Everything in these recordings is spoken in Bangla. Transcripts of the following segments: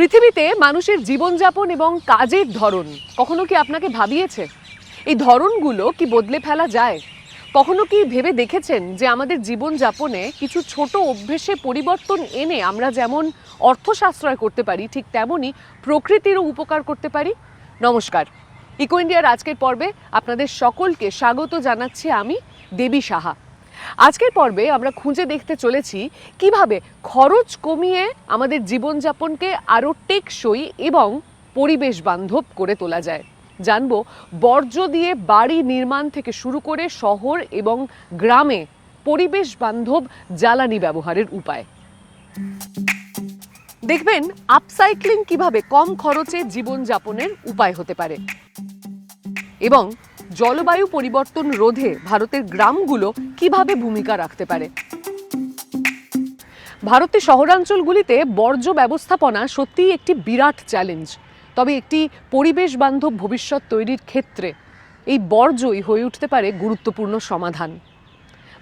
পৃথিবীতে মানুষের জীবনযাপন এবং কাজের ধরন কখনো কি আপনাকে ভাবিয়েছে? এই ধরনগুলো কি বদলে ফেলা যায়? কখনো কি ভেবে দেখেছেন যে আমাদের জীবনযাপনে কিছু ছোট অভ্যেসে পরিবর্তন এনে আমরা যেমন অর্থ সাশ্রয় করতে পারি, ঠিক তেমনই প্রকৃতিরও উপকার করতে পারি? নমস্কার। ইকো ইন্ডিয়ার আজকের পর্বে আপনাদের সকলকে স্বাগত জানাচ্ছি আমি, দেবী সাহা। আজকের পর্বে আমরা খুঁজে দেখতে চলেছি কীভাবে খরচ কমিয়ে আমাদের জীবনযাপনকে আরও টেকসই এবং পরিবেশ বান্ধব করে তোলা যায়। জানব বর্জ্য দিয়ে বাড়ি নির্মাণ থেকে শুরু করে শহর এবং গ্রামে পরিবেশ বান্ধব জ্বালানি ব্যবহারের উপায়। দেখবেন আপসাইক্লিং কীভাবে কম খরচে জীবনযাপনের উপায় হতে পারে। এবং জলবায়ু পরিবর্তন রোধে ভারতের গ্রামগুলো কীভাবে ভূমিকা রাখতে পারে? ভারতের শহরাঞ্চলগুলিতে বর্জ্য ব্যবস্থাপনা সত্যিই একটি বিরাট চ্যালেঞ্জ। তবে একটি পরিবেশ বান্ধব ভবিষ্যৎ তৈরির ক্ষেত্রে এই বর্জ্যই হয়ে উঠতে পারে গুরুত্বপূর্ণ সমাধান।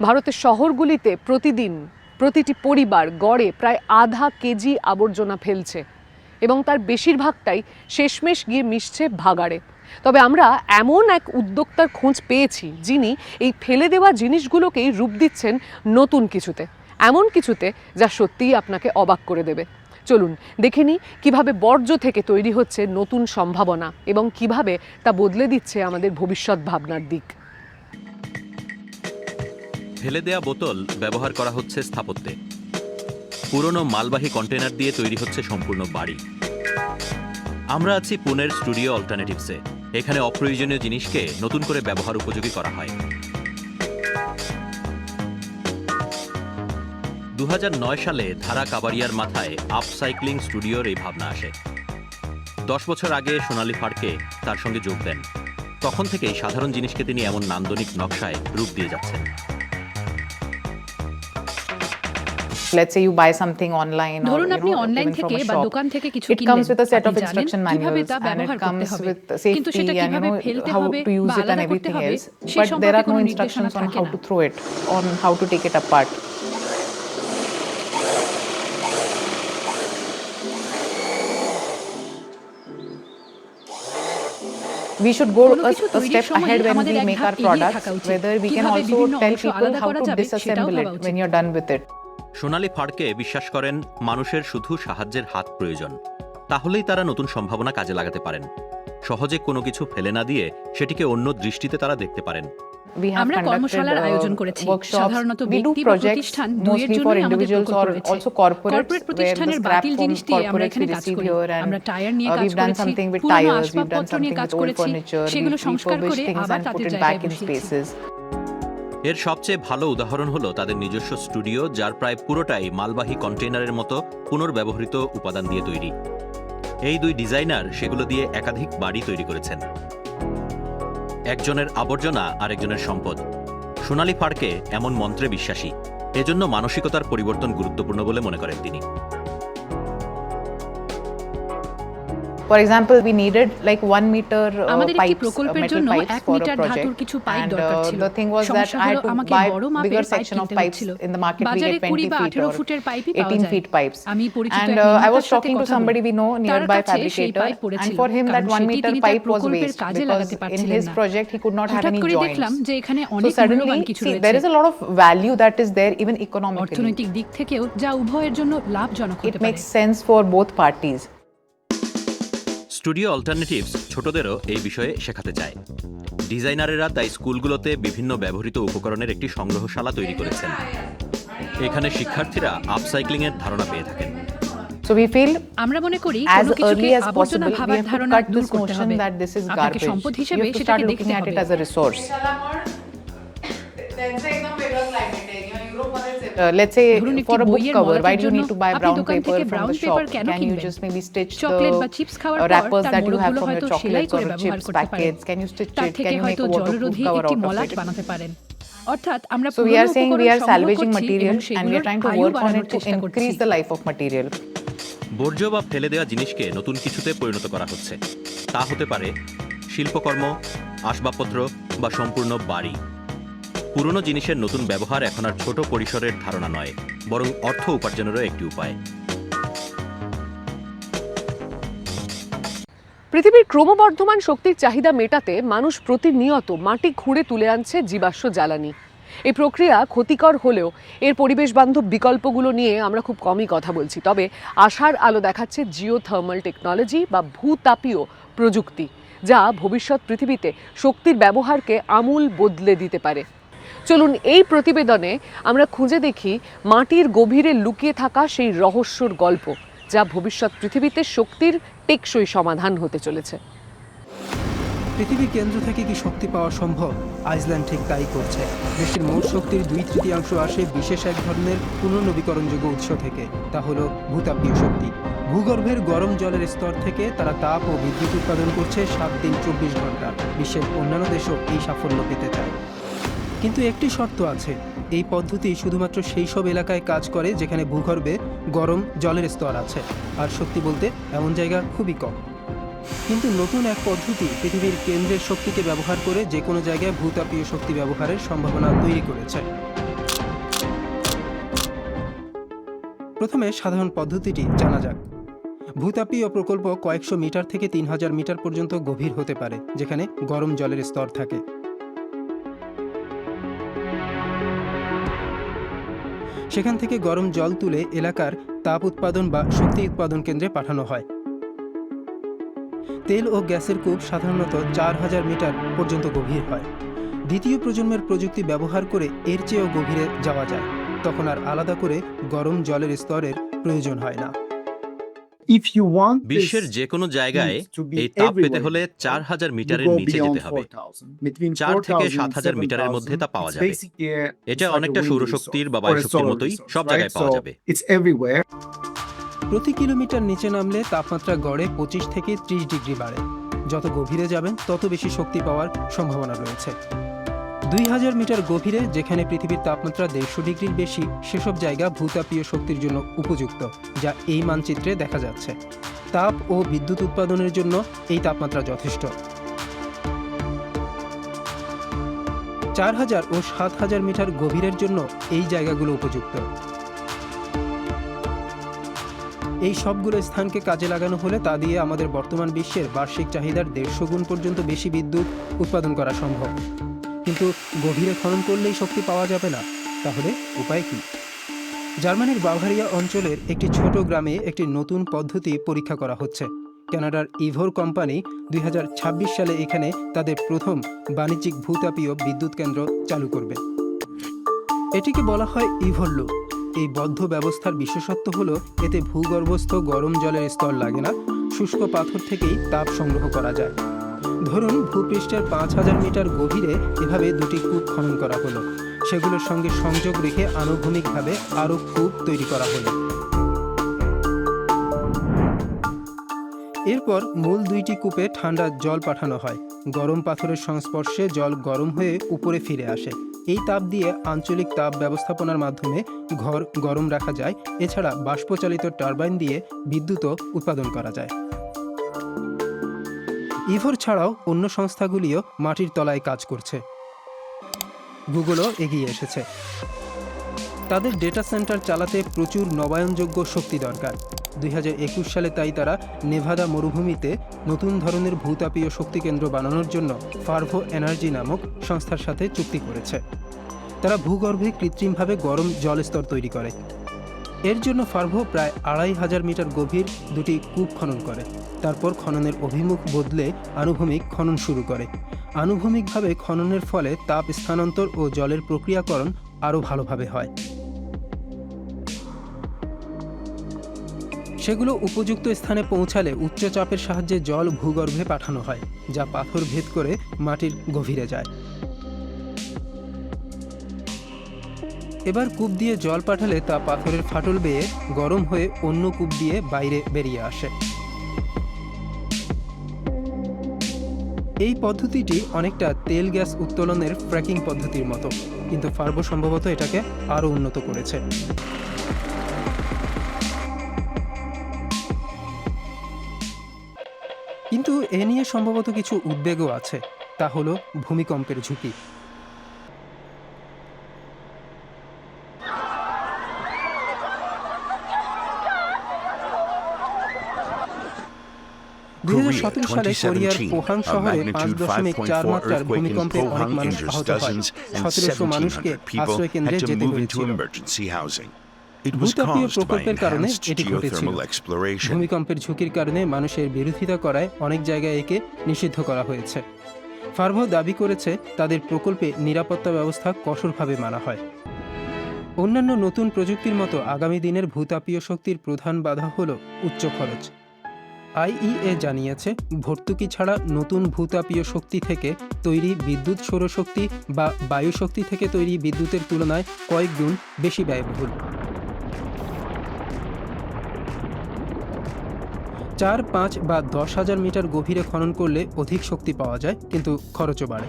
ভারতের শহরগুলিতে প্রতিদিন প্রতিটি পরিবার গড়ে প্রায় আধা কেজি আবর্জনা ফেলছে এবং তার বেশিরভাগটাই শেষমেশ গিয়ে মিশছে ভাগাড়ে। তবে আমরা এমন এক উদ্যোক্তার খোঁজ পেয়েছি, যিনি এই ফেলে দেওয়া জিনিসগুলোকেই রূপ দিচ্ছেন নতুন কিছুতে। এমন কিছুতে যা সত্যিই আপনাকে অবাক করে দেবে। চলুন, দেখে নিই কীভাবে বর্জ্য থেকে তৈরি হচ্ছে নতুন সম্ভাবনা এবং কীভাবে তা বদলে দিচ্ছে আমাদের ভবিষ্যৎ ভাবনার দিক। ফেলে দেয়া বোতল ব্যবহার করা হচ্ছে স্থাপত্যে। পুরনো মালবাহী কন্টেনার দিয়ে তৈরি হচ্ছে সম্পূর্ণ বাড়ি। আমরা আছি পুনের স্টুডিও অল্টারনেটিভসে। এখানে অপ্রয়োজনীয় জিনিসকে নতুন করে ব্যবহার উপযোগী করা হয়। দু হাজার নয় সালে ধারা কাবারিয়ার মাথায় আপসাইক্লিং স্টুডিওর এই ভাবনা আসে। দশ বছর আগে সোনালী ফাড়কে তার সঙ্গে যোগ দেন। তখন থেকেই সাধারণ জিনিসকে তিনি এমন নান্দনিক নকশায় রূপ দিয়ে যাচ্ছেন। Let's say you buy something online or ধরুন you আপনি know, অনলাইন even from থেকে a বা shop. দোকান থেকে কিছু it কিনলেন comes with a set of আপনি জানেন instruction কীভাবে manuals তা and ব্যবহার it করতে comes হবে with কিন্তু safety সেটা and you কীভাবে know ফেলতে how হবে to use বা it and আলাদা করতে everything হবে else সেই but there সম্পর্কে are no কোনো নির্দেশনা instructions on থাকে how না to throw it on how to take it apart we should go কোনো a, কিছু a তৈরির step সময় ahead when আমাদের we এক make ধাপ our এগিয়ে products থাকা উচিত। whether we can কীভাবে also বিভিন্ন tell অংশ people আলাদা how করা to যাবে সেটাও disassemble ভাবা it উচিত। when you're done with it সোনালী ফাড়কে বিশ্বাস করেন মানুষের শুধু সাহায্যের হাত প্রয়োজন। তাহলেই তারা নতুন সম্ভাবনা কাজে লাগাতে পারেন। সহজে কোনো কিছু ফেলে না দিয়ে সেটিকে অন্য দৃষ্টিতে তারা দেখতে পারেন। আমরা কর্মশালার uh, আয়োজন করেছি। সাধারণত ব্যক্তি প্রতিষ্ঠান দুইয়ের জন্য আমাদের corporates কর্পোরেট প্রতিষ্ঠানের বাতিল জিনিস দিয়ে আমরা এখানে কাজ করি। আমরা টায়ার নিয়ে uh, কাজ করেছি পুরনো আসবাবপত্র নিয়ে কাজ করেছি সেগুলো সংস্কার করে আবার তাদের জায়গায় বসিয়েছি। এর সবচেয়ে ভালো উদাহরণ হলো তাদের নিজস্ব স্টুডিও, যার প্রায় পুরোটাই মালবাহী কন্টেইনারের মতো পুনর্ব্যবহৃত উপাদান দিয়ে তৈরি। এই দুই ডিজাইনার সেগুলো দিয়ে একাধিক বাড়ি তৈরি করেছেন। একজনের আবর্জনা, আরেকজনের সম্পদ। সোনালী ফাড়কে এমন মন্ত্রে বিশ্বাসী। এজন্য মানসিকতার পরিবর্তন গুরুত্বপূর্ণ বলে মনে করেন তিনি। মিটার ধাতুর project. কিছু পাইপ And দরকার uh, ছিল the thing was that সমস্যা I had হলো to আমাকে buy বড় মাপের bigger পাইপ section of কিনতে pipes. হচ্ছিল In the market, we বাজারে get 20 কুড়ি feet or ফুটের পাইপই পাওয়া 18 feet pipes. আমি পরিচিত And uh, I was talking to somebody we know, nearby fabricator, and for him that কারণ one সেটি meter pipe was waste because in his project he could not have any joints. দেখলাম যে এখানে অনেক মূল্যবান কিছু see, there is a lot of value that is there even economically. অর্থনৈতিক দিক থেকেও যা উভয়ের জন্য লাভজনক হতে It makes sense for both parties. Studio alternatives ছোটদেরও এই বিষয়ে শেখাতে চায়। ডিজাইনারেরা তাই স্কুলগুলোতে বিভিন্ন ব্যবহৃত উপকরণের একটি সংগ্রহশালা তৈরি করেছেন। এখানে শিক্ষার্থীরা আপসাইক্লিংয়ের ধারণা পেয়ে থাকেন। So we feel আমরা মনে করি as কোনো কিছুকে early as আবর্জনা possible, we ভাবার have to ধারণা cut দূর this করতে notion হবে। that this is garbage. সম্পদ You হিসেবে have to সেটাকে start দেখতে looking at হবে। it as a resource. Uh, let's say for a book cover, why do you need to buy brown paper from the shop? Can you just maybe stitch the বা চিপস খাওয়ার uh, পর wrappers that you have from your chocolates or chips packets? Can you stitch it? Can you make a waterproof cover out of it? অর্থাৎ আমরা So we are saying we are salvaging material and we are trying to work on it to increase the life of material. বর্জ্য বা ফেলে দেওয়া জিনিসকে নতুন কিছুতে পরিণত করা হচ্ছে তা হতে পারে শিল্পকর্ম আসবাবপত্র বা সম্পূর্ণ বাড়ি পুরনো জিনিসের নতুন ব্যবহার এখন আর ছোট পরিসরের ধারণা নয়, বরং অর্থ উপার্জনেরও একটি উপায়। পৃথিবীর ক্রমবর্ধমান শক্তির চাহিদা মেটাতে মানুষ প্রতিনিয়ত মাটি খুঁড়ে তুলে আনছে জীবাশ্ম জ্বালানি। এই প্রক্রিয়া ক্ষতিকর হলেও এর পরিবেশ বান্ধব বিকল্পগুলো নিয়ে আমরা খুব কমই কথা বলছি। তবে আশার আলো দেখাচ্ছে জিও থার্মাল টেকনোলজি বা ভূতাপীয় প্রযুক্তি, যা ভবিষ্যৎ পৃথিবীতে শক্তির ব্যবহারকে আমূল বদলে দিতে পারে। চলুন এই প্রতিবেদনে আমরা খুঁজে দেখি মাটির গভীরে লুকিয়ে থাকা সেই রহস্যর গল্প, যা ভবিষ্যৎ পৃথিবীতে শক্তির টেকসই সমাধান হতে চলেছে। পৃথিবীর কেন্দ্র থেকে কি শক্তি পাওয়া সম্ভব? আইসল্যান্ড ঠিক তাই করছে। দেশের মোট শক্তির দুই তৃতীয়াংশ আসে বিশেষ এক ধরনের পুনর্নবীকরণযোগ্য উৎস থেকে, তা হলো ভূতাপীয় শক্তি। ভূগর্ভের গরম জলের স্তর থেকে তারা তাপ ও বিদ্যুৎ উৎপাদন করছে সাত দিন চব্বিশ ঘণ্টা। বিশ্বের অন্যান্য দেশও এই সাফল্য পেতে চায়। কিন্তু একটি শর্ত আছে। এই পদ্ধতি শুধুমাত্র সেই সব এলাকায় কাজ করে যেখানে ভূগর্ভে গরম জলের স্তর আছে। আর সত্যি বলতে, এমন জায়গা খুবই কম। কিন্তু নতুন এক পদ্ধতি পৃথিবীর কেন্দ্রের শক্তিকে ব্যবহার করে যে কোনো জায়গায় ভূতাপীয় শক্তি ব্যবহারের সম্ভাবনা তৈরি করেছে। প্রথমে সাধারণ পদ্ধতিটি জানা যাক। ভূতাপীয় প্রকল্প কয়েকশো মিটার থেকে তিন হাজার মিটার পর্যন্ত গভীর হতে পারে, যেখানে গরম জলের স্তর থাকে। সেখান থেকে গরম জল তুলে এলাকার তাপ উৎপাদন বা শক্তি উৎপাদন কেন্দ্রে পাঠানো হয়। তেল ও গ্যাসের কূপ সাধারণত চার হাজার মিটার পর্যন্ত গভীর হয়। দ্বিতীয় প্রজন্মের প্রযুক্তি ব্যবহার করে এর চেয়েও গভীরে যাওয়া যায়। তখন আর আলাদা করে গরম জলের স্তরের প্রয়োজন হয় না। বিশ্বের যে কোনো জায়গায় এই তাপ পেতে হলে চার হাজার মিটারের নিচে যেতে হবে। চার থেকে সাত হাজার মিটারের মধ্যে তা পাওয়া যাবে। এটা অনেকটা সৌরশক্তির বা বায়ুশক্তির মতোই সব জায়গায় পাওয়া যাবে। প্রতি কিলোমিটার নিচে নামলে তাপমাত্রা গড়ে পঁচিশ থেকে ত্রিশ ডিগ্রি বাড়ে। যত গভীরে যাবেন তত বেশি শক্তি পাওয়ার সম্ভাবনা রয়েছে। দুই হাজার মিটার গভীরে, যেখানে পৃথিবীর তাপমাত্রা দেড়শো ডিগ্রির বেশি, সেসব জায়গা ভূতাপীয় শক্তির জন্য উপযুক্ত, যা এই মানচিত্রে দেখা যাচ্ছে। তাপ ও বিদ্যুৎ উৎপাদনের জন্য এই তাপমাত্রা যথেষ্ট। চার হাজার ও সাত হাজার মিটার গভীরের জন্য এই জায়গাগুলো উপযুক্ত। এই সবগুলো স্থানকে কাজে লাগানো হলে তা দিয়ে আমাদের বর্তমান বিশ্বের বার্ষিক চাহিদার দেড়শো গুণ পর্যন্ত বেশি বিদ্যুৎ উৎপাদন করা সম্ভব। কিন্তু গভীরে খনন করলেই শক্তি পাওয়া যাবে না। তাহলে উপায় কি? জার্মানির বাভারিয়া অঞ্চলের একটি ছোট গ্রামে একটি নতুন পদ্ধতি পরীক্ষা করা হচ্ছে। কানাডার ইভোর কোম্পানি দুই হাজার ছাব্বিশ সালে এখানে তাদের প্রথম বাণিজ্যিক ভূতাপীয় বিদ্যুৎ কেন্দ্র চালু করবে। এটিকে বলা হয় ইভোর এই বদ্ধ ব্যবস্থার বিশেষত্ব হলো, এতে ভূগর্ভস্থ গরম জলের স্তর লাগে না, শুষ্ক পাথর থেকেই তাপ সংগ্রহ করা যায়। ধরুন ভূপৃষ্ঠের পাঁচ হাজার মিটার গভীরে এভাবে দুটি কূপ খনন করা হলো। সেগুলোর সঙ্গে সংযোগ রেখে আনুভূমিকভাবে আরও কূপ তৈরি করা হলো। এরপর মূল দুইটি কূপে ঠান্ডা জল পাঠানো হয়। গরম পাথরের সংস্পর্শে জল গরম হয়ে উপরে ফিরে আসে। এই তাপ দিয়ে আঞ্চলিক তাপ ব্যবস্থাপনার মাধ্যমে ঘর গরম রাখা যায়। এছাড়া বাষ্পচালিত টারবাইন দিয়ে বিদ্যুৎও উৎপাদন করা যায়। ইভোর ছাড়াও অন্য সংস্থাগুলিও মাটির তলায় কাজ করছে। গুগলও এগিয়ে এসেছে। তাদের ডেটা সেন্টার চালাতে প্রচুর নবায়নযোগ্য শক্তি দরকার। দুই হাজার একুশ সালে তাই তারা নেভাদা মরুভূমিতে নতুন ধরনের ভূতাপীয় শক্তি কেন্দ্র বানানোর জন্য ফার্ভো এনার্জি নামক সংস্থার সাথে চুক্তি করেছে। তারা ভূগর্ভে কৃত্রিমভাবে গরম জলস্তর তৈরি করে। এর জন্য ফার্ভো প্রায় আড়াই হাজার মিটার গভীর দুটি কূপ খনন করে। তারপর খননের অভিমুখ বদলে আনুভূমিক খনন শুরু করে। আনুভূমিকভাবে খননের ফলে তাপ স্থানান্তর ও জলের প্রক্রিয়াকরণ আরও ভালোভাবে হয়। সেগুলো উপযুক্ত স্থানে পৌঁছালে উচ্চ চাপের সাহায্যে জল ভূগর্ভে পাঠানো হয়, যা পাথর ভেদ করে মাটির গভীরে যায়। এবার কূপ দিয়ে জল পাঠালে তা পাথরের ফাটল বেয়ে গরম হয়ে অন্য কূপ দিয়ে বাইরে বেরিয়ে আসে। এই পদ্ধতিটি অনেকটা তেল গ্যাস উত্তোলনের ফ্র্যাকিং পদ্ধতির মতো, কিন্তু ফার্বো সম্ভবত এটাকে আরও উন্নত করেছে। কিন্তু এ নিয়ে সম্ভবত কিছু উদ্বেগও আছে, তা হলো ভূমিকম্পের ঝুঁকি। দুই Korea, সালে কোরিয়ার পোহাং শহরে পাঁচ দশমিক চার মাত্রার ভূমিকম্পে অনেক মানুষ আহত হয়। সতেরোশো মানুষকে আশ্রয় কেন্দ্রে যেতে হয়েছিল। by প্রকল্পের কারণে এটি ঘটেছিল। ভূমিকম্পের ঝুঁকির কারণে মানুষের বিরোধিতা করায় অনেক জায়গায় একে নিষিদ্ধ করা হয়েছে। ফার্ভো দাবি করেছে তাদের প্রকল্পে নিরাপত্তা ব্যবস্থা কঠোরভাবে মানা হয়। অন্যান্য নতুন প্রযুক্তির মতো আগামী দিনের ভূতাপীয় শক্তির প্রধান বাধা হল উচ্চ খরচ। আইইএ জানিয়েছে, ভর্তুকি ছাড়া নতুন ভূতাপীয় শক্তি থেকে তৈরি বিদ্যুৎ সৌরশক্তি বা বায়ুশক্তি থেকে তৈরি বিদ্যুতের তুলনায় কয়েক গুণ বেশি ব্যয়বহুল। চার, পাঁচ বা দশ হাজার মিটার গভীরে খনন করলে অধিক শক্তি পাওয়া যায়, কিন্তু খরচও বাড়ে।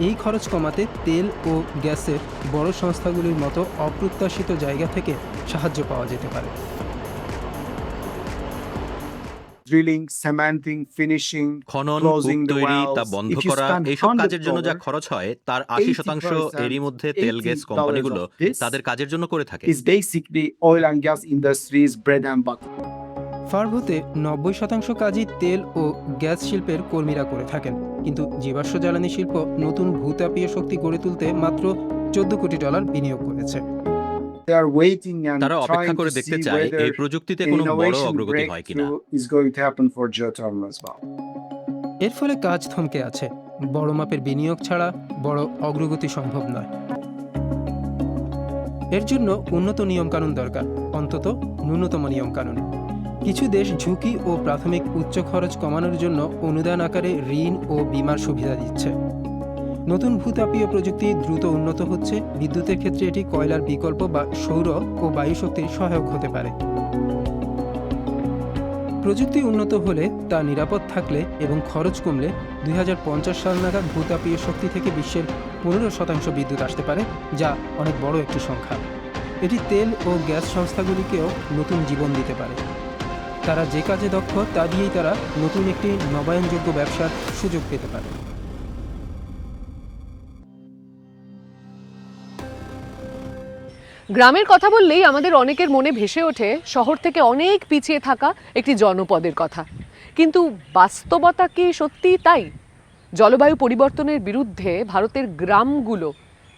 এই খরচ কমাতে তেল ও গ্যাসের বড় সংস্থাগুলির মতো অপ্রত্যাশিত জায়গা থেকে সাহায্য পাওয়া যেতে পারে। Drilling, cementing, finishing, খনন কূপ তৈরি তা বন্ধ করা এইসব কাজের জন্য যা খরচ হয় তার আশি শতাংশ 80%, এরই মধ্যে তেল গ্যাস $80 কোম্পানিগুলো তাদের কাজের জন্য করে থাকে। oil and gas industry's bread and butter. ফার্ভোতে নব্বই শতাংশ কাজই তেল ও গ্যাস শিল্পের কর্মীরা করে থাকেন। কিন্তু জীবাশ্ম জ্বালানি শিল্প নতুন ভূতাপীয় শক্তি গড়ে তুলতে মাত্র চোদ্দ কোটি ডলার বিনিয়োগ করেছে। তারা অপেক্ষা করে দেখতে চায় এই প্রযুক্তিতে কোনো বড় অগ্রগতি হয় কিনা. এর ফলে কাজ থমকে আছে। বড় মাপের বিনিয়োগ ছাড়া বড় অগ্রগতি সম্ভব নয়। এর জন্য উন্নত নিয়মকানুন দরকার অন্তত ন্যূনতম নিয়মকানুন। কিছু দেশ ঝুঁকি ও প্রাথমিক উচ্চ খরচ কমানোর জন্য অনুদান আকারে ঋণ ও বিমার সুবিধা দিচ্ছে। নতুন ভূতাপীয় প্রযুক্তি দ্রুত উন্নত হচ্ছে। বিদ্যুতের ক্ষেত্রে এটি কয়লার বিকল্প বা সৌর ও বায়ু শক্তির সহায়ক হতে পারে। প্রযুক্তি উন্নত হলে তা নিরাপদ থাকলে এবং খরচ কমলে দুই হাজার পঞ্চাশ সাল নাগাদ ভূতাপীয় শক্তি থেকে বিশ্বের পনেরো শতাংশ বিদ্যুৎ আসতে পারে, যা অনেক বড় একটি সংখ্যা। এটি তেল ও গ্যাস সংস্থাগুলিকেও নতুন জীবন দিতে পারে। তারা যে কাজে দক্ষ, তা দিয়েই তারা নতুন একটি নবায়নযোগ্য ব্যবসার সুযোগ পেতে পারে। গ্রামের কথা বললেই আমাদের অনেকের মনে ভেসে ওঠে, শহর থেকে অনেক পিছিয়ে থাকা একটি জনপদের কথা। কিন্তু বাস্তবতা কি সত্যিই তাই? জলবায়ু পরিবর্তনের বিরুদ্ধে ভারতের গ্রামগুলো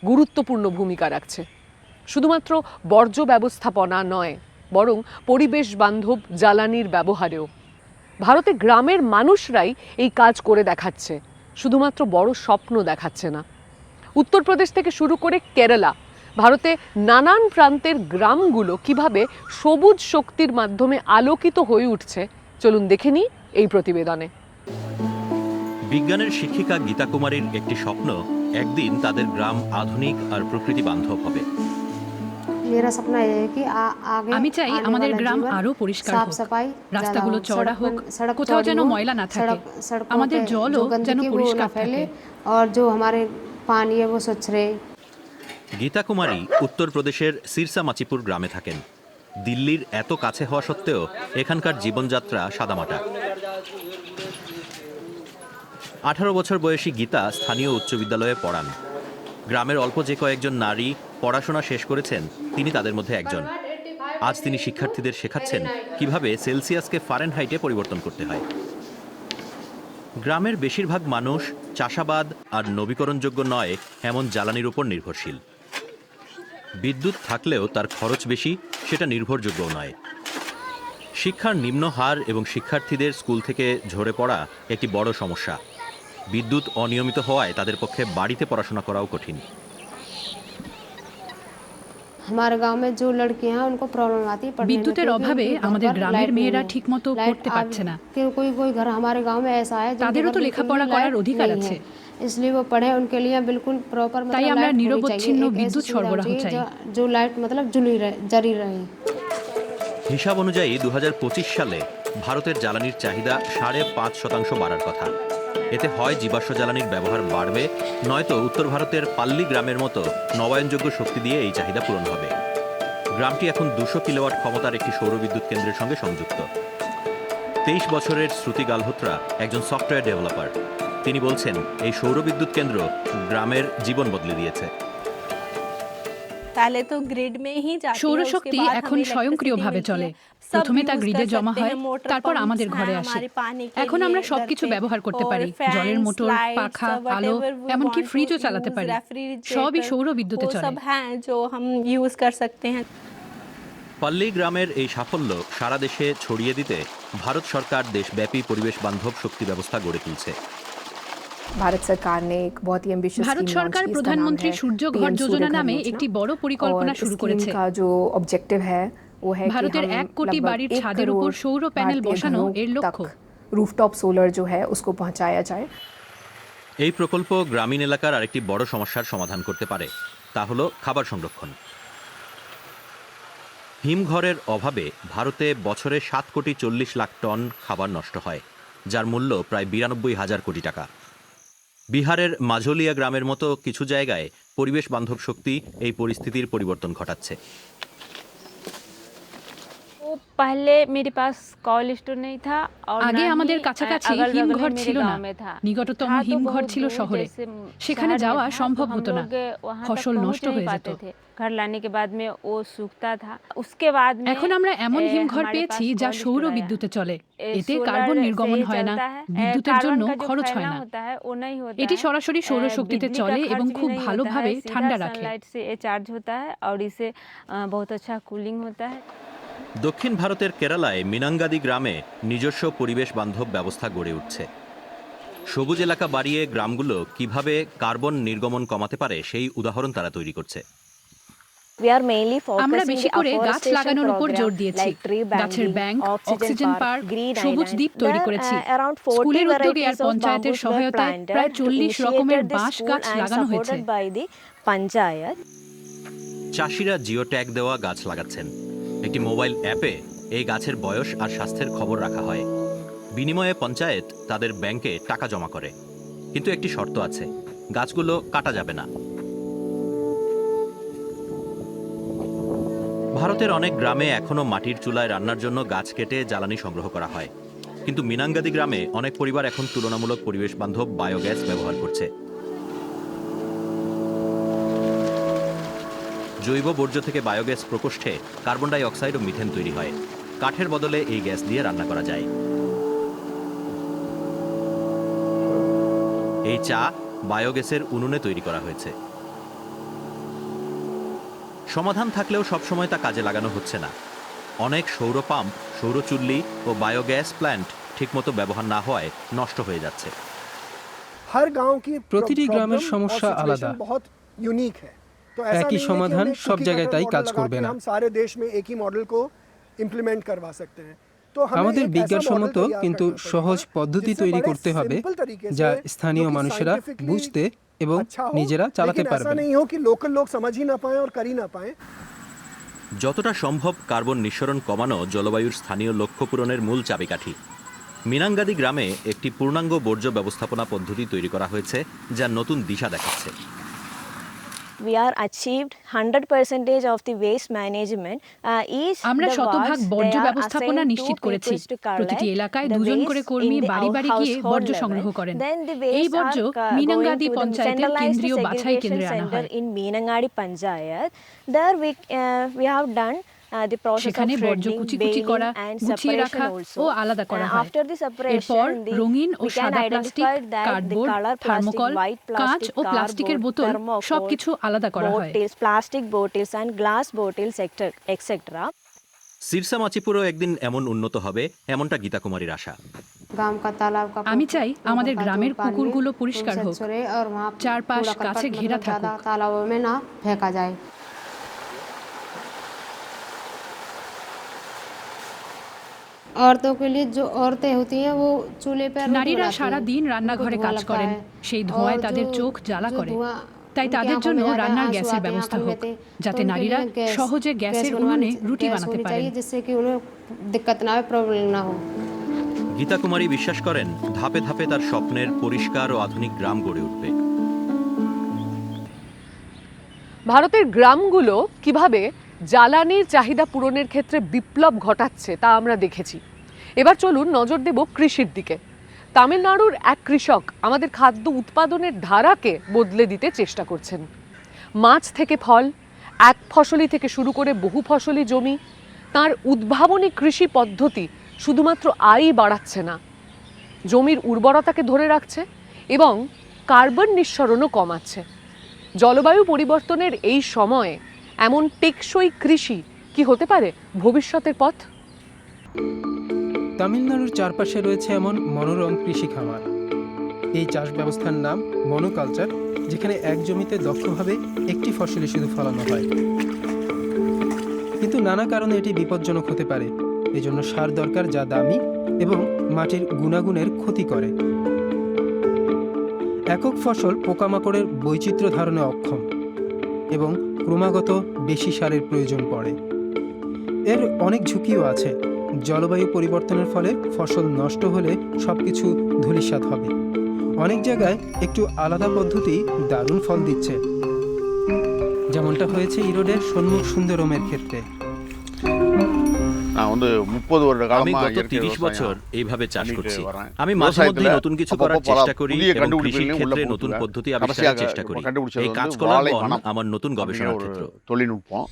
গুরুত্বপূর্ণ ভূমিকা রাখছে। শুধুমাত্র বর্জ্য ব্যবস্থাপনা নয়, বরং পরিবেশ বান্ধব জ্বালানির ব্যবহারেও। ভারতে গ্রামের মানুষরাই এই কাজ করে দেখাচ্ছে, শুধুমাত্র বড় স্বপ্ন দেখাচ্ছে না। উত্তরপ্রদেশ থেকে শুরু করে কেরালা ভারতে নানান প্রান্তের গ্রামগুলো কীভাবে সবুজ শক্তির মাধ্যমে আলোকিত হয়ে উঠছে চলুন দেখে নিই এই প্রতিবেদনে। বিজ্ঞানের শিক্ষিকা গীতা কুমারীর একটি স্বপ্ন একদিন তাদের গ্রাম আধুনিক আর প্রকৃতি বান্ধব হবে। আমি চাই আমাদের গ্রাম আরও পরিষ্কার হোক। রাস্তাগুলো চওড়া হোক কোথাও যেন ময়লা না থাকে। আমাদের জলও যেন পরিষ্কার থাকে। আর যে আমাদের পানি ও স্বচ্ছ রহে গীতা কুমারী উত্তরপ্রদেশের সিরসা মাচিপুর গ্রামে থাকেন। দিল্লির এত কাছে হওয়া সত্ত্বেও এখানকার জীবনযাত্রা সাদামাটা। আঠারো বছর বয়সী গীতা স্থানীয় উচ্চ বিদ্যালয়ে পড়ান। গ্রামের অল্প যে কয়েকজন নারী পড়াশোনা শেষ করেছেন, তিনি তাদের মধ্যে একজন। আজ তিনি শিক্ষার্থীদের শেখাচ্ছেন কীভাবে সেলসিয়াসকে ফারেনহাইটে পরিবর্তন করতে হয়। গ্রামের বেশিরভাগ মানুষ চাষাবাদ আর নবীকরণযোগ্য নয়, এমন জ্বালানির উপর নির্ভরশীল। বিদ্যুৎ থাকলেও তার খরচ বেশি সেটা নির্ভরযোগ্য নয়। শিক্ষার নিম্ন হার এবং শিক্ষার্থীদের স্কুল থেকে ঝরে পড়া একটি বড় সমস্যা। বিদ্যুৎ অনিয়মিত হওয়ায় তাদের পক্ষে বাড়িতে পড়াশোনা করাও কঠিন। বিদ্যুতের অভাবে আমাদের গ্রামের মেয়েরা ঠিকমতো পড়তে পারছে না। তাদেরও তো লেখাপড়া করার অধিকার আছে। है। इसलिए वो पढ़े उनके लिए बिल्कुल प्रॉपर তাই मतलब আমরা लाइट होनी নিরবচ্ছিন্ন चाहिए, एक ऐसी বিদ্যুৎ सुविधा সরবরাহ चाहिए চাই। जो- जो लाइट मतलब जुली रहे जरी रहे হিসাব অনুযায়ী দু সালে ভারতের জ্বালানির চাহিদা সাড়ে পাঁচ শতাংশ বাড়ার কথা এতে হয় জীবাশ্ম জ্বালানির ব্যবহার বাড়বে নয়তো উত্তর ভারতের পাল্লি গ্রামের মতো নবায়নযোগ্য শক্তি দিয়ে এই চাহিদা পূরণ হবে গ্রামটি এখন দুশো কিলোওয়াট ক্ষমতার একটি সৌরবিদ্যুৎ কেন্দ্রের সঙ্গে সংযুক্ত তেইশ বছরের শ্রুতি গালহোত্রা একজন সফটওয়্যার ডেভেলপার তিনি বলছেন এই সৌরবিদ্যুৎ কেন্দ্র গ্রামের জীবন বদলে দিয়েছে। সৌরশক্তি এখন স্বয়ংক্রিয়ভাবে চলে। প্রথমে তা গ্রিডে জমা হয় তারপর আমাদের ঘরে আসে। এখন আমরা সবকিছু ব্যবহার করতে পারি। জলের মোটর পাখা আলো এমনকি ফ্রিজও চালাতে পারি। সবই সৌর বিদ্যুতে চলে। পাল্লি গ্রামের এই সাফল্য সারা দেশে ছড়িয়ে দিতে ভারত সরকার দেশব্যাপী পরিবেশ বান্ধব শক্তি ব্যবস্থা গড়ে তুলছে। भारत सरकार ने एक बहुत ही एम्बिशियस ভারত সরকার প্রধানমন্ত্রী সূর্য ঘর যোজনা নামে একটি বড় পরিকল্পনা শুরু করেছে का जो ऑब्जेक्टिव है वो है ভারতের এক কোটি বাড়ির ছাদের উপর সৌর প্যানেল বসানো এর লক্ষ্য रूफटॉप सोलर जो है उसको पहुंचाया जाए এই প্রকল্প গ্রামীণ এলাকার আরেকটি বড় সমস্যার সমাধান করতে পারে তা হলো খাবার সংরক্ষণ হিমঘরের অভাবে ভারতে বছরে সাত কোটি চল্লিশ লাখ টন খাবার নষ্ট হয় যার মূল্য প্রায় বিরানব্বই হাজার কোটি টাকা বিহারের মাঝলিয়া গ্রামের মতো কিছু জায়গায় পরিবেশ বান্ধব শক্তি এই পরিস্থিতির পরিবর্তন ঘটাচ্ছে। तो पहले मेरे पास कॉल स्टोर नहीं था और আগে ना আমাদের ही, কাছাকাছি अगल-बगल में হিমঘর मेरे ছিল না गाँव में था। নিকটতম था तो হিমঘর बहुत ছিল दूर, শহরে जैसे সেখানে शहर में যাওয়া था, সম্ভব तो हम হতো না लोग वहाँ तक ফসল पहुँच নষ্ট नहीं হয়ে पाते যেত थे। घर लाने के बाद में वो सूखता था उसके बाद में এখন আমরা এমন ए, হিমঘর हमारे পেয়েছি पास যা cold সৌর store आया। বিদ্যুতে চলে ए, এতে solar কার্বন से নির্গমন হয় না चलता है। ए, বিদ্যুতের कार्बन জন্য का जो খরচ হয় फैलना না होता है, वो नहीं होता এটি है। সরাসরি ए, সৌরশক্তিতে बिजली का চলে खर्च এবং भी খুব नहीं होता ভালোভাবে है, सीधा ঠান্ডা রাখে सनलाइट से ये चार्ज होता है और इसे अ, बहुत अच्छा कूलिंग होता है দক্ষিণ ভারতের কেরালায় মিনাঙ্গাদি গ্রামে নিজস্ব পরিবেশ বান্ধব ব্যবস্থা গড়ে উঠছে। সবুজ এলাকা বাড়িয়ে গ্রামগুলো কীভাবে কার্বন নির্গমন কমাতে পারে সেই উদাহরণ তারা তৈরি করছে। আমরা বেশি করে গাছ লাগানোর উপর জোর দিয়েছি। গাছের ব্যাংক অক্সিজেন পার্ক সবুজ দ্বীপ তৈরি করেছি। স্কুলের উদ্যোগে আর পঞ্চায়েতের সহায়তায় প্রায় চল্লিশ রকমের বাঁশ গাছ লাগানো হয়েছে। চাষিরা জিও ট্যাগ দেওয়া গাছ লাগাচ্ছেন। একটি মোবাইল অ্যাপে এই গাছের বয়স আর স্বাস্থ্যের খবর রাখা হয়। বিনিময়ে পঞ্চায়েত তাদের ব্যাংকে টাকা জমা করে। কিন্তু একটি শর্ত আছে, গাছগুলো কাটা যাবে না। ভারতের অনেক গ্রামে এখনও মাটির চুলায় রান্নার জন্য গাছ কেটে জ্বালানি সংগ্রহ করা হয়। কিন্তু মিনাঙ্গাদি গ্রামে অনেক পরিবার এখন তুলনামূলক পরিবেশ বান্ধব বায়োগ্যাস ব্যবহার করছে। জৈব বর্জ্য থেকে বায়োগ্যাস প্রকোষ্ঠে কার্বন ডাই অক্সাইড ও মিথেন তৈরি হয়। কাঠের বদলে এই গ্যাস দিয়ে রান্না করা যায়। এই চা বায়োগ্যাসের উনুনে তৈরি করা হয়েছে। সমাধান থাকলেও সবসময় তা কাজে লাগানো হচ্ছে না। অনেক সৌর পাম্প সৌরচুল্লি ও বায়োগ্যাস প্ল্যান্ট ঠিকমতো ব্যবহার না হওয়ায় নষ্ট হয়ে যাচ্ছে। প্রতিটি গ্রামের সমস্যা আলাদা। একই সমাধান সব জায়গায় তাই কাজ করবে না। আমাদের বিজ্ঞানসম্মত কিন্তু সহজ পদ্ধতি তৈরি করতে হবে যা স্থানীয় মানুষেরা বুঝতে এবং নিজেরা চালাতে পারবে। যতটা সম্ভব কার্বন নিঃসরণ কমানো জলবায়ুর স্থানীয় লক্ষ্য পূরণের মূল চাবিকাঠি। মিনাঙ্গাদি গ্রামে একটি পূর্ণাঙ্গ বর্জ্য ব্যবস্থাপনা পদ্ধতি তৈরি করা হয়েছে যা নতুন দিশা দেখাচ্ছে। আমরা শতভাগ বর্জ্য ব্যবস্থাপনা নিশ্চিত করেছি। প্রতিটি এলাকায় দুজন করে কর্মী বাড়ি বাড়ি গিয়ে বর্জ্য সংগ্রহ করেন। এই বর্জ্য মিনাঙ্গাদি পঞ্চায়েতের কেন্দ্রীয় বাছাই কেন্দ্রে আনা হয় সেখানে বর্জ্য কুচি কুচি করা গুছিয়ে রাখা ও আলাদা করা হয়। এরপর রঙিন ও সাদা প্লাস্টিক কার্ডবোর্ড থার্মোকল কাঁচ ও প্লাস্টিকের বোতল সবকিছু আলাদা করা হয়। Plastic bottles and glass bottles etcetera Sirsa মাছিপুরও একদিন এমন উন্নত হবে এমনটা গীতা কুমারীর আশা আমি চাই আমাদের গ্রামের কুকুরগুলো পরিষ্কার হোক। চারপাশ কাছে ঘেরা থাকুক। নারীরা সারা দিন রান্নাঘরে কাজ করেন সেই ধোঁয়ায় তাদের চোখ জ্বালা করে তাই তাদের জন্য রান্নার গ্যাসের ব্যবস্থা হোক যাতে নারীরা সহজে গ্যাসের রুটি বানাতে গীতা কুমারী বিশ্বাস করেন ধাপে ধাপে তার স্বপ্নের পরিষ্কার ও আধুনিক গ্রাম গড়ে উঠবে। ভারতের গ্রামগুলো কীভাবে জ্বালানির চাহিদা পূরণের ক্ষেত্রে বিপ্লব ঘটাচ্ছে, তা আমরা দেখেছি। এবার চলুন নজর দেব কৃষির দিকে। তামিলনাড়ুর এক কৃষক আমাদের খাদ্য উৎপাদনের ধারাকে বদলে দিতে চেষ্টা করছেন। মাছ থেকে ফল, এক ফসলি থেকে শুরু করে বহু ফসলি জমি, তার উদ্ভাবনী কৃষি পদ্ধতি শুধুমাত্র আয়ই বাড়াচ্ছে না। জমির উর্বরতাকে ধরে রাখছে এবং কার্বন নিঃসরণও কমাচ্ছে। জলবায়ু পরিবর্তনের এই সময়ে এমন টেকসই কৃষি কি হতে পারে ভবিষ্যতের পথ? তামিলনাড়ুর চারপাশে রয়েছে এমন মনোরম কৃষি খামার। এই চাষ ব্যবস্থার নাম মনোকালচার, যেখানে এক জমিতে দক্ষভাবে একটি ফসলই শুধু ফলানো হয়। কিন্তু নানা কারণে এটি বিপজ্জনক হতে পারে। এজন্য সার দরকার যা দামি এবং মাটির গুণাগুণের ক্ষতি করে। একক ফসল পোকামাকড়ের বৈচিত্র্য ধারণে অক্ষম এবং ক্রমাগত বেশি সারের প্রয়োজন পড়ে। এর অনেক ঝুঁকিও আছে। জলবায়ু পরিবর্তনের ফলে ফসল নষ্ট হলে সব কিছু ধূলিসাৎ হবে। অনেক জায়গায় একটু আলাদা পদ্ধতি দারুণ ফল দিচ্ছে। যেমনটা হয়েছে ইরোডের সন্মুখ সুন্দরমের ক্ষেত্রে। நான் வந்து முப்பது வருட আমি காலமா গত இயற்கை তিরিশ விவசாயம் বছর এইভাবে চাষ பண்ணிட்டு করছি வரேன். আমি মাঝে মধ্যে விவசாயத்துல নতুন কিছু করার அப்பப்போ பல চেষ্টা করি புதிய এবং কৃষির கண்டுபிடிப்புகளையும் உள்ள ক্ষেত্রে নতুন புகுத்துவேன். পদ্ধতি கடைசியாக আবিষ্কারের চেষ্টা করি கண்டுபிடிச்சது এই வந்து কাঁচকলা வாழை বন வனம் আমার নতুন அப்படிங்கிற গবেষণার ஒரு ক্ষেত্র தொழில்நுட்பம்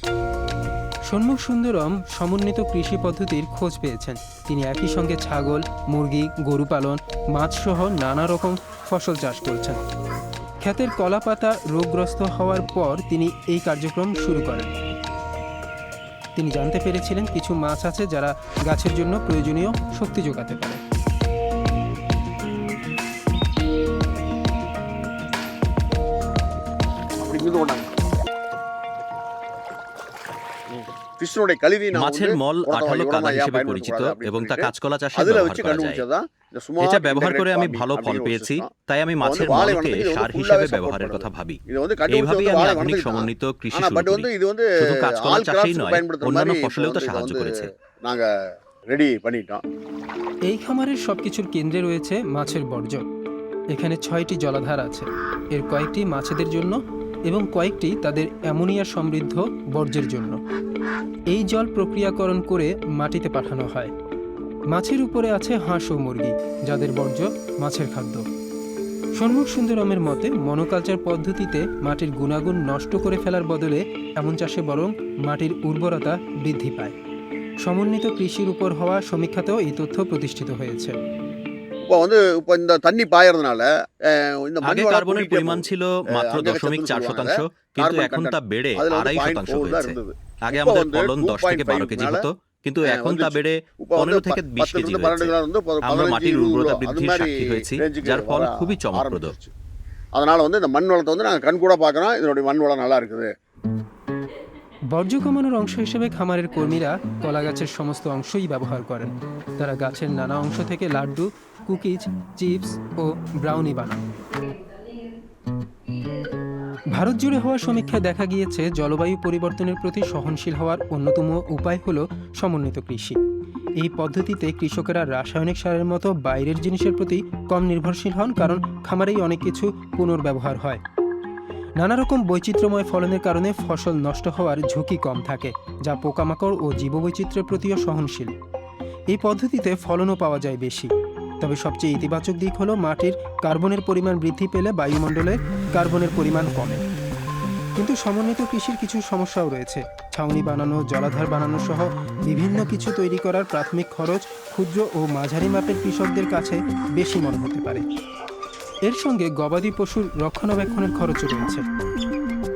সন্মুখ সুন্দরম সমন্বিত কৃষি পদ্ধতির খোঁজ পেয়েছেন তিনি একই সঙ্গে ছাগল মুরগি গরু পালন মাছ সহ নানা রকম ফসল চাষ করছেন ক্ষেতের কলা পাতা রোগগ্রস্ত হওয়ার পর তিনি এই কার্যক্রম শুরু করেন তিনি জানতে পেরেছিলেন কিছু মাছ আছে যারা গাছের জন্য প্রয়োজনীয় শক্তি যোগাতে পারে। মাছের মল আঠালো কাদা হিসেবে পরিচিত এবং তা কাঁচকলা চাষে ব্যবহার করা যায়। এটা ব্যবহার করে আমি integrated ভালো farming ফল அப்படிங்கிற ஒரு পেয়েছি system. তাই আমি இப்போ মাছের வந்து வாழை মলকে வனத்துக்கு இது வந்து সার full-ஆவே হিসেবে support ব্যবহারের பண்ணுது. কথা ভাবি இது வந்து கண்டுபிடிச்சது এইভাবেই வந்து আমি வாழை আধুনিক வனத்துக்கு தான். সমন্বিত কৃষি ஆனா শুরু பட் வந்து করি இது வந்து শুধু কাঁচকলা ஆல் চাষেই கிராப்ஸ் নয় பயன்படுத்துற অন্যান্য மாதிரி இப்போ ফসলেও তা வந்து இதை সাহায্য வந்து করেছে நாங்க ரெடி பண்ணிட்டோம் এই খামারের সবকিছুর কেন্দ্রে রয়েছে মাছের বর্জ্য এখানে ছয়টি জলাধার আছে এর কয়েকটি মাছেদের জন্য এবং কয়েকটি তাদের অ্যামোনিয়া সমৃদ্ধ বর্জ্যের জন্য এই জল প্রক্রিয়াকরণ করে মাটিতে পাঠানো হয় মাছের উপরে আছে হাঁস ও মুরগি যাদের বর্জ্য মাছের খাদ্য সন্মুখ সুন্দরমের মতে মনোকালচার পদ্ধতিতে মাটির গুণাগুণ নষ্ট করে ফেলার বদলে এমন চাষে বরং মাটির উর্বরতা বৃদ্ধি পায় সমন্বিত কৃষির উপর হওয়া সমীক্ষাতেও এই তথ্য প্রতিষ্ঠিত হয়েছে இப்போ வந்து இப்போ இந்த தண்ணி பாயறதுனால அஹ், இந்த আগে மண் வளம் কার্বনের கூட்டிகிட்டே পরিমাণ போகுது. ছিল আহ, মাত্র அங்கக দশমিক சத்துன்னு চার சொல்லுவாங்க. শতাংশ কিন্তু কার্বন এখন তা content। বেড়ে அதுல வந்து আড়াই 0.4 শতাংশ தான் হয়েছে இருந்தது. আগে இப்போ আমাদের வந்து ফলন দশ থেকে 2.5 বারো কেজি மேல, হতো কিন্তু হ্যাঁ, এখন তা வந்துருச்சு। বেড়ে இப்போ வந்து পনেরো থেকে பத்து- বিশ பத்துல কেজি இருந்து பன்னெண்டு হয়েছে கிலோ இருந்து ப- আমরা பதினஞ்சு, মাটির இருபது উর্বরতা கிலோ, அது বৃদ্ধির மாதிரி সাক্ষী হয়েছি ரேஞ்சுக்கு যার ফল வர খুবই চমকপ্রদ ஆரம்பிச்சிருச்சு. அதனால வந்து இந்த மண் வளத்தை வந்து நாங்கள் কণ கூட பார்க்குறோம் இதனுடைய মন வளம் நல்லா இருக்குது বর্জ্য কমানোর অংশ হিসেবে খামারের কর্মীরা কলা গাছের সমস্ত অংশই ব্যবহার করেন তারা গাছের নানা অংশ থেকে লাড্ডু কুকিজ চিপস ও ব্রাউনি বানান ভারত জুড়ে হওয়া সমীক্ষায় দেখা গিয়েছে, জলবায়ু পরিবর্তনের প্রতি সহনশীল হওয়ার অন্যতম উপায় হল সমন্বিত কৃষি। এই পদ্ধতিতে কৃষকেরা রাসায়নিক সারের মতো বাইরের জিনিসের প্রতি কম নির্ভরশীল হন, কারণ খামারেই অনেক কিছু পুনর্ব্যবহার হয়। নানা রকম বৈচিত্র্যময় ফলনের কারণে ফসল নষ্ট হওয়ার ঝুঁকি কম থাকে, যা পোকামাকড় ও জীববৈচিত্র্যের প্রতিও সহনশীল। এই পদ্ধতিতে ফলনও পাওয়া যায় বেশি। তবে সবচেয়ে ইতিবাচক দিক হলো মাটির কার্বনের পরিমাণ বৃদ্ধি পেলে বায়ুমণ্ডলে কার্বনের পরিমাণ কমে। কিন্তু সমন্বিত কৃষির কিছু সমস্যাও রয়েছে। ছাউনি বানানো, জলাধার বানানো সহ বিভিন্ন কিছু তৈরি করার প্রাথমিক খরচ ক্ষুদ্র ও মাঝারি মাপের কৃষকদের কাছে বেশি মনে হতে পারে। এর সঙ্গে গবাদি পশুর রক্ষণাবেক্ষণের খরচও রয়েছে।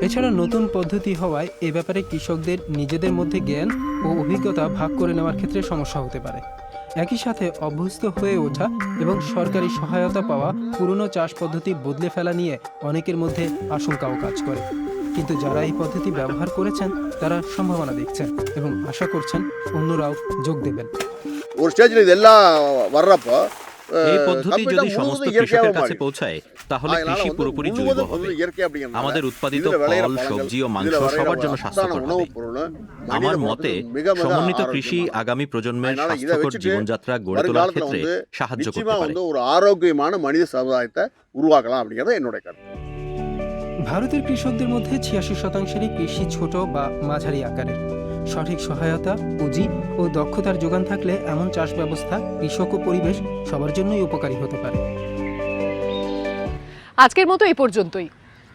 এছাড়া নতুন পদ্ধতি হওয়ায় এ ব্যাপারে কৃষকদের নিজেদের মধ্যে জ্ঞান ও অভিজ্ঞতা ভাগ করে নেওয়ার ক্ষেত্রে সমস্যা হতে পারে। একই সাথে অভ্যস্ত হয়ে ওঠা এবং সরকারি সহায়তা পাওয়া পুরনো চাষ পদ্ধতি বদলে ফেলা নিয়ে অনেকের মধ্যে আশঙ্কাও কাজ করে কিন্তু যারা এই পদ্ধতি ব্যবহার করেছেন তারা সম্ভাবনা দেখছেন এবং আশা করছেন অন্যরাও যোগ দেবেন ஒரு ஸ்டேஜில் இது எல்லாம் வர்றப்போ এই পদ্ধতি যদি complete-ஆ সমস্ত முழுவதும் இயற்கையாவே কৃষকের কাছে மாறிடும். পৌঁছায় তাহলে அதனால কৃষি வந்து পুরোপুরি জৈব முழுவதும் হবে வந்து இயற்கை அப்படிங்கிறதுனால আমাদের উৎপাদিত இதுல விளையிற ফল பழங்கள், সবজি ও মাংস இதுல வரைகிற সবার জন্য பழங்கள், স্বাস্থ্যকর உணவுப் হবে பொருள் আমার மனித মতে மனதுக்கு மிக மிக সমন্বিত কৃষি ஆரோக்கியமானது. আগামী প্রজন্মের அதனால இதை স্বাস্থ্যকর வச்சுட்டு জীবনযাত্রা গড়ে তোলার வருங்காலத்துல ক্ষেত্রে வந்து সাহায্য করতে நிச்சயமா পারে வந்து ஒரு ஆரோக்கியமான மனித சமுதாயத்தை உருவாக்கலாம் அப்படிங்கிறது என்னுடைய கருத்து ভারতের কৃষকদের মধ্যে ছিয়াশি শতাংশেরই কৃষি ছোট বা মাঝারি আকারের সঠিক সহায়তা, পুঁজি ও দক্ষতার যোগান থাকলে এমন চাষ ব্যবস্থা, কৃষক ও পরিবেশ সবার জন্যই উপকারী হতে পারে। আজকের মতো এই পর্যন্তই।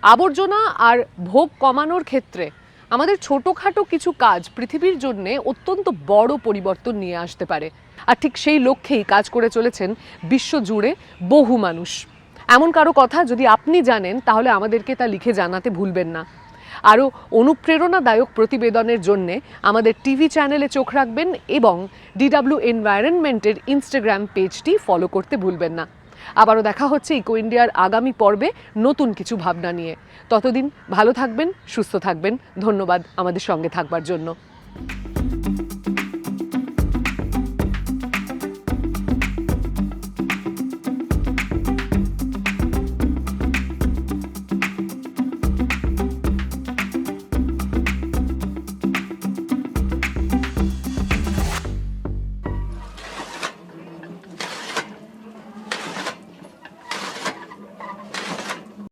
আবর্জনা আর ভোগ কমানোর ক্ষেত্রে আমাদের ছোটোখাটো কিছু কাজ পৃথিবীর জন্য অত্যন্ত বড় পরিবর্তন নিয়ে আসতে পারে। আর ঠিক সেই লক্ষ্যেই কাজ করে চলেছেন বিশ্বজুড়ে বহু মানুষ। এমন কারও কথা যদি আপনি জানেন, তাহলে আমাদেরকে তা লিখে জানাতে ভুলবেন না। আরও অনুপ্রেরণাদায়ক প্রতিবেদনের জন্য আমাদের টিভি চ্যানেলে চোখ রাখবেন এবং ডিডাব্লিউ এনভায়রনমেন্টের ইনস্টাগ্রাম পেজটি ফলো করতে ভুলবেন না। আবারও দেখা হচ্ছে ইকো ইন্ডিয়ার আগামী পর্বে নতুন কিছু ভাবনা নিয়ে। ততদিন ভালো থাকবেন, সুস্থ থাকবেন। ধন্যবাদ আমাদের সঙ্গে থাকবার জন্য।